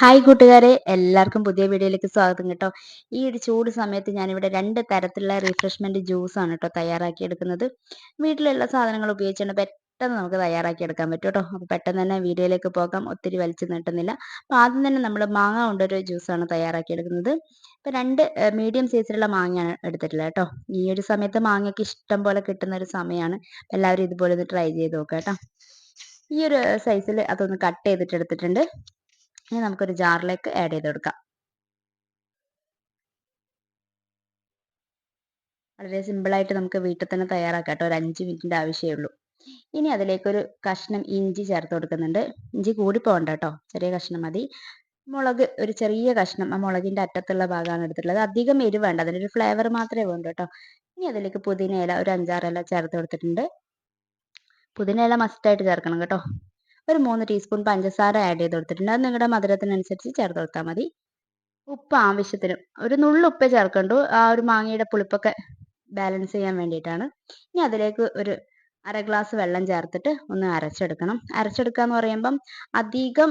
Hi കൂട്ടുകാരെ. എല്ലാവർക്കും പുതിയ വീഡിയോയിലേക്ക് സ്വാഗതം കേട്ടോ. ഈ ഒരു ചൂട് സമയത്ത് ഞാനിവിടെ രണ്ട് തരത്തിലുള്ള റിഫ്രഷ്മെന്റ് ജ്യൂസാണ് കേട്ടോ തയ്യാറാക്കി എടുക്കുന്നത് വീട്ടിലുള്ള സാധനങ്ങൾ ഉപയോഗിച്ചാണ് പെട്ടെന്ന് നമുക്ക് തയ്യാറാക്കി എടുക്കാൻ പറ്റും കേട്ടോ. അപ്പോൾ പെട്ടെന്ന് തന്നെ വീഡിയോയിലേക്ക് പോകാം. ഒത്തിരി വലിച്ചു നീട്ടുന്നില്ല. അപ്പോൾ ആദ്യം തന്നെ നമ്മൾ മാങ്ങ കൊണ്ടൊരു ജ്യൂസാണ് തയ്യാറാക്കി എടുക്കുന്നത് ഇപ്പോൾ രണ്ട് മീഡിയം സൈസിലുള്ള മാങ്ങയാണ് എടുത്തിട്ടുള്ളത് കേട്ടോ. ഈ ഒരു സമയത്ത് മാങ്ങയ്ക്ക് ഇഷ്ടം പോലെ കിട്ടുന്ന ഒരു സമയമാണ്. എല്ലാവരും ഇതുപോലെ ഒന്ന് ട്രൈ ചെയ്ത് നോക്കാം കേട്ടോ. ഈ ഒരു സൈസിൽ അതൊന്ന് കട്ട് ചെയ്തിട്ട് എടുത്തിട്ടുണ്ട്. ഇനി നമുക്കൊരു ജാറിലേക്ക് ആഡ് ചെയ്ത് കൊടുക്കാം. വളരെ സിമ്പിളായിട്ട് നമുക്ക് വീട്ടിൽ തന്നെ തയ്യാറാക്കാം കേട്ടോ. ഒരു അഞ്ച് മിനിറ്റിന്റെ ആവശ്യമേ ഉള്ളൂ. ഇനി അതിലേക്കൊരു കഷ്ണം ഇഞ്ചി ചേർത്ത് കൊടുക്കുന്നുണ്ട്. ഇഞ്ചി കൂടി പോകണ്ട കേട്ടോ. ചെറിയ കഷ്ണം മതി. മുളക് ഒരു ചെറിയ കഷ്ണം ആ മുളകിന്റെ അറ്റത്തുള്ള ഭാഗമാണ് എടുത്തിട്ടുള്ളത്. അധികം എരിവ് വേണ്ട. അതിനൊരു ഫ്ലേവർ മാത്രമേ വേണ്ടൂ കേട്ടോ. ഇനി അതിലേക്ക് പുതിന ഇല ഒരു അഞ്ചാറ് ഇല ചേർത്ത് കൊടുത്തിട്ടുണ്ട്. പുതിന ഇല മസ്റ്റായിട്ട് ചേർക്കണം കേട്ടോ. ഒരു മൂന്ന് ടീസ്പൂൺ പഞ്ചസാര ആഡ് ചെയ്ത് കൊടുത്തിട്ടുണ്ട്. അത് നിങ്ങളുടെ മധുരത്തിനനുസരിച്ച് ചേർത്ത് കൊടുത്താൽ മതി. ഉപ്പ് ആവശ്യത്തിന് ഒരു നുള്ളുപ്പേ ചേർക്കണ്ടു. ആ ഒരു മാങ്ങയുടെ പുളിപ്പൊക്കെ ബാലൻസ് ചെയ്യാൻ വേണ്ടിയിട്ടാണ്. ഇനി അതിലേക്ക് ഒരു അര ഗ്ലാസ് വെള്ളം ചേർത്തിട്ട് ഒന്ന് അരച്ചെടുക്കണം. അരച്ചെടുക്കുക എന്ന് പറയുമ്പം അധികം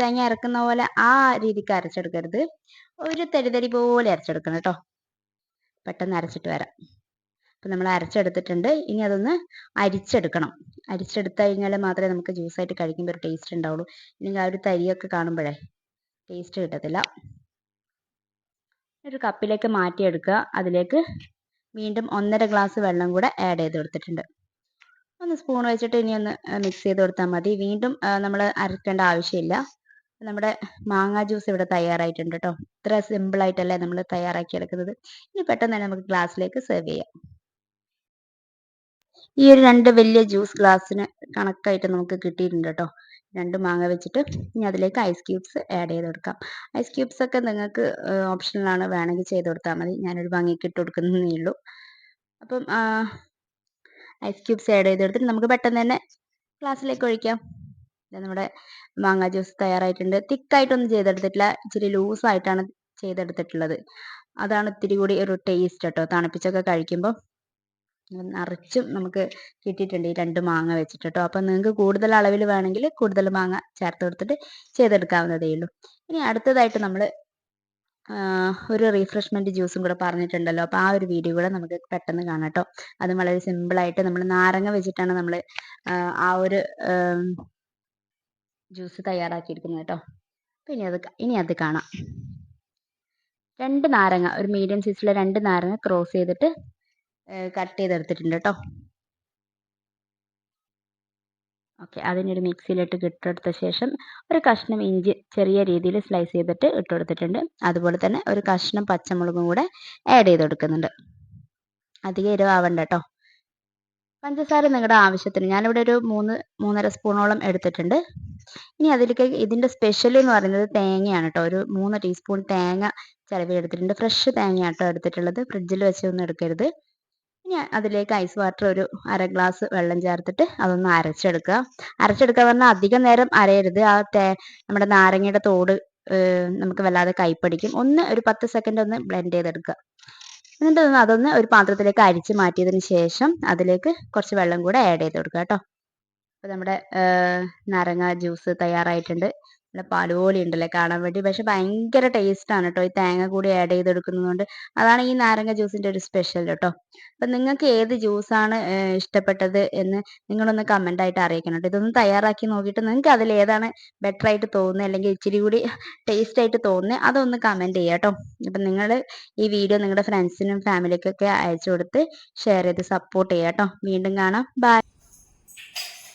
തേങ്ങ അരക്കുന്ന പോലെ ആ രീതിക്ക് അരച്ചെടുക്കരുത്. ഒരു തരി പോലെ അരച്ചെടുക്കണം കേട്ടോ. പെട്ടെന്ന് അരച്ചിട്ട് വരാം. അപ്പം നമ്മൾ അരച്ചെടുത്തിട്ടുണ്ട്. ഇനി അതൊന്ന് അരിച്ചെടുക്കണം. അരിച്ചെടുത്ത് കഴിഞ്ഞാൽ മാത്രമേ നമുക്ക് ജ്യൂസ് ആയിട്ട് കഴിക്കുമ്പോൾ ഒരു ടേസ്റ്റ് ഉണ്ടാവുള്ളൂ. ഇല്ലെങ്കിൽ ആ ഒരു തരിയൊക്കെ കാണുമ്പോഴേ ടേസ്റ്റ് കിട്ടത്തില്ല. ഒരു കപ്പിലേക്ക് മാറ്റിയെടുക്കുക. അതിലേക്ക് വീണ്ടും ഒന്നര ഗ്ലാസ് വെള്ളം കൂടെ ആഡ് ചെയ്ത് കൊടുത്തിട്ടുണ്ട്. ഒന്ന് സ്പൂൺ വെച്ചിട്ട് ഇനി ഒന്ന് മിക്സ് ചെയ്ത് കൊടുത്താൽ മതി. വീണ്ടും നമ്മൾ അരക്കേണ്ട ആവശ്യമില്ല. നമ്മുടെ മാങ്ങ ജ്യൂസ് ഇവിടെ തയ്യാറായിട്ടുണ്ട് കേട്ടോ ഇത്ര സിമ്പിളായിട്ടല്ലേ നമ്മൾ തയ്യാറാക്കി എടുക്കുന്നത് ഇനി പെട്ടെന്ന് തന്നെ നമുക്ക് ഗ്ലാസ്സിലേക്ക് സെർവ് ചെയ്യാം. ഈ ഒരു രണ്ട് വലിയ ജ്യൂസ് ഗ്ലാസ്സിന് കണക്കായിട്ട് നമുക്ക് കിട്ടിയിട്ടുണ്ട് കേട്ടോ. രണ്ട് മാങ്ങ വെച്ചിട്ട് ഇനി അതിലേക്ക് ഐസ് ക്യൂബ്സ് ആഡ് ചെയ്ത് കൊടുക്കാം. ഐസ് ക്യൂബ്സ് ഒക്കെ നിങ്ങൾക്ക് ഓപ്ഷനിലാണ് വേണമെങ്കിൽ ചെയ്ത് കൊടുത്താൽ മതി. ഞാനൊരു ഭംഗിക്ക് ഇട്ട് കൊടുക്കുന്നേ ഉള്ളൂ. അപ്പം ഐസ് ക്യൂബ്സ് ആഡ് ചെയ്ത് കൊടുത്തിട്ട് നമുക്ക് പെട്ടെന്ന് തന്നെ ഗ്ലാസ്സിലേക്ക് ഒഴിക്കാം. നമ്മുടെ മാങ്ങ ജ്യൂസ് തയ്യാറായിട്ടുണ്ട്. തിക്കായിട്ടൊന്നും ചെയ്തെടുത്തിട്ടില്ല. ഇച്ചിരി ലൂസായിട്ടാണ് ചെയ്തെടുത്തിട്ടുള്ളത്. അതാണ് ഇത്തിരി കൂടി ഒരു ടേസ്റ്റ് കേട്ടോ. തണുപ്പിച്ചൊക്കെ കഴിക്കുമ്പോൾ നിറച്ചും നമുക്ക് കിട്ടിയിട്ടുണ്ട് ഈ രണ്ട് മാങ്ങ വെച്ചിട്ട് കേട്ടോ അപ്പം നിങ്ങൾക്ക് കൂടുതൽ അളവിൽ വേണമെങ്കിൽ കൂടുതൽ മാങ്ങ ചേർത്ത് കൊടുത്തിട്ട് ചെയ്തെടുക്കാവുന്നതേ ഉള്ളൂ. ഇനി അടുത്തതായിട്ട് നമ്മൾ ഒരു റീഫ്രഷ്മെന്റ് ജ്യൂസും കൂടെ പറഞ്ഞിട്ടുണ്ടല്ലോ. അപ്പൊ ആ ഒരു വീഡിയോ കൂടെ നമുക്ക് പെട്ടെന്ന് കാണാം കേട്ടോ. അതും വളരെ സിമ്പിൾ ആയിട്ട് നമ്മൾ നാരങ്ങ വെച്ചിട്ടാണ് നമ്മൾ ആ ഒരു ജ്യൂസ് തയ്യാറാക്കിയിരിക്കുന്നത് കേട്ടോ. ഇനി അത് ഇനി അത് കാണാം. രണ്ട് നാരങ്ങ ഒരു മീഡിയം സൈസിലെ രണ്ട് നാരങ്ങ ക്രോസ് ചെയ്തിട്ട് കട്ട് ചെയ്തെടുത്തിട്ടുണ്ട് കേട്ടോ ഓക്കെ അതിനൊരു മിക്സിയിലിട്ട് ഇട്ടെടുത്ത ശേഷം ഒരു കഷ്ണം ഇഞ്ചി ചെറിയ രീതിയിൽ സ്ലൈസ് ചെയ്തിട്ട് ഇട്ട് കൊടുത്തിട്ടുണ്ട് അതുപോലെ തന്നെ ഒരു കഷ്ണം പച്ചമുളകും കൂടെ ആഡ് ചെയ്ത് കൊടുക്കുന്നുണ്ട് അധികം എരിവാവണ്ട കേട്ടോ പഞ്ചസാര നിങ്ങളുടെ ആവശ്യത്തിന്. ഞാനിവിടെ ഒരു മൂന്ന് മൂന്നര സ്പൂണോളം എടുത്തിട്ടുണ്ട്. ഇനി അതിലേക്ക് ഇതിന്റെ സ്പെഷ്യൽ എന്ന് പറയുന്നത് തേങ്ങയാണ് കേട്ടോ ഒരു മൂന്ന് ടീസ്പൂൺ തേങ്ങ ചിലവ് എടുത്തിട്ടുണ്ട് ഫ്രഷ് തേങ്ങയാട്ടോ എടുത്തിട്ടുള്ളത്. ഫ്രിഡ്ജിൽ വെച്ചൊന്നും എടുക്കരുത്. ഇനി അതിലേക്ക് ഐസ് വാട്ടർ ഒരു അര ഗ്ലാസ് വെള്ളം ചേർത്തിട്ട് അതൊന്ന് അരച്ചെടുക്കുക. അരച്ചെടുക്കുക പറഞ്ഞാൽ അധികം നേരം അരയരുത്. ആ തേ നമ്മുടെ നാരങ്ങയുടെ തോട് നമുക്ക് വല്ലാതെ കൈപ്പടിക്കും. ഒന്ന് ഒരു പത്ത് സെക്കൻഡ് ഒന്ന് ബ്ലെൻഡ് ചെയ്തെടുക്കുക. എന്നിട്ട് അതൊന്ന് ഒരു പാത്രത്തിലേക്ക് അരിച്ച് മാറ്റിയതിന് ശേഷം അതിലേക്ക് കുറച്ച് വെള്ളം കൂടെ ആഡ് ചെയ്ത് കൊടുക്കുക കേട്ടോ. അപ്പോൾ നമ്മുടെ നാരങ്ങ ജ്യൂസ് തയ്യാറായിട്ടുണ്ട്. നല്ല പാൽ പോലെ ഉണ്ടല്ലേ കാണാൻ വേണ്ടി. പക്ഷെ ഭയങ്കര ടേസ്റ്റ് ആണ് കേട്ടോ ഈ തേങ്ങ കൂടി ആഡ് ചെയ്തെടുക്കുന്നതുകൊണ്ട്. അതാണ് ഈ നാരങ്ങ ജ്യൂസിന്റെ ഒരു സ്പെഷ്യൽ കേട്ടോ അപ്പൊ നിങ്ങൾക്ക് ഏത് ജ്യൂസാണ് ഇഷ്ടപ്പെട്ടത് എന്ന് നിങ്ങളൊന്ന് ആയിട്ട് അറിയിക്കണം കേട്ടോ ഇതൊന്ന് തയ്യാറാക്കി നോക്കിയിട്ട് നിങ്ങൾക്ക് അതിൽ ഏതാണ് ബെറ്റർ ആയിട്ട് തോന്നുന്നത് അല്ലെങ്കിൽ ഇച്ചിരി കൂടി ടേസ്റ്റ് ആയിട്ട് തോന്നുന്നത് അതൊന്ന് കമന്റ് ചെയ്യാം കേട്ടോ അപ്പം നിങ്ങൾ ഈ വീഡിയോ നിങ്ങളുടെ ഫ്രണ്ട്സിനും ഫാമിലിക്കൊക്കെ അയച്ചു കൊടുത്ത് ഷെയർ ചെയ്ത് സപ്പോർട്ട് ചെയ്യാം കേട്ടോ വീണ്ടും കാണാം. ബൈ